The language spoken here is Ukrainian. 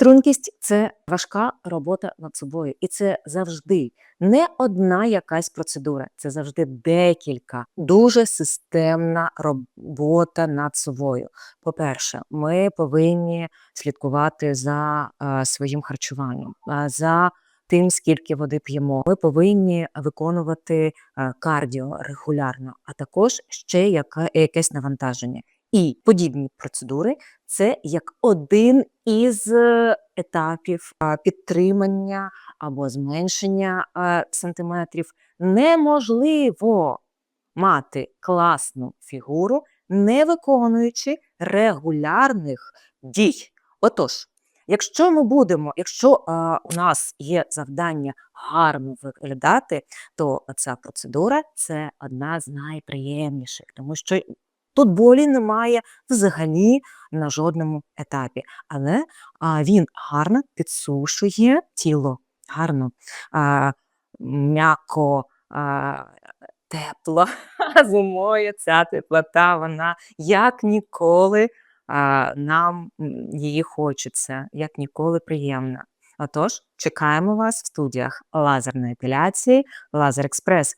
Стрункість це важка робота над собою, і це завжди не одна якась процедура, це завжди декілька. Дуже системна робота над собою. По-перше, ми повинні слідкувати за е, своїм харчуванням, а, за тим, скільки води п'ємо. Ми повинні виконувати е, кардіо регулярно, а також ще якесь навантаження. І подібні процедури це як один із е, етапів підтримання або зменшення сантиметрів. Неможливо мати класну фігуру, не виконуючи регулярних дій. Отож, якщо ми будемо, якщо а, у нас є завдання гарно виглядати, то ця процедура це одна з найприємніших, тому що тут болі немає взагалі на жодному етапі. Але він гарно підсушує тіло, гарно, м'яко, тепло. Зимою ця теплота, вона як ніколи нам її хочеться, як ніколи приємна. Отож, чекаємо вас в студіях лазерної епіляції Лазер Експрес.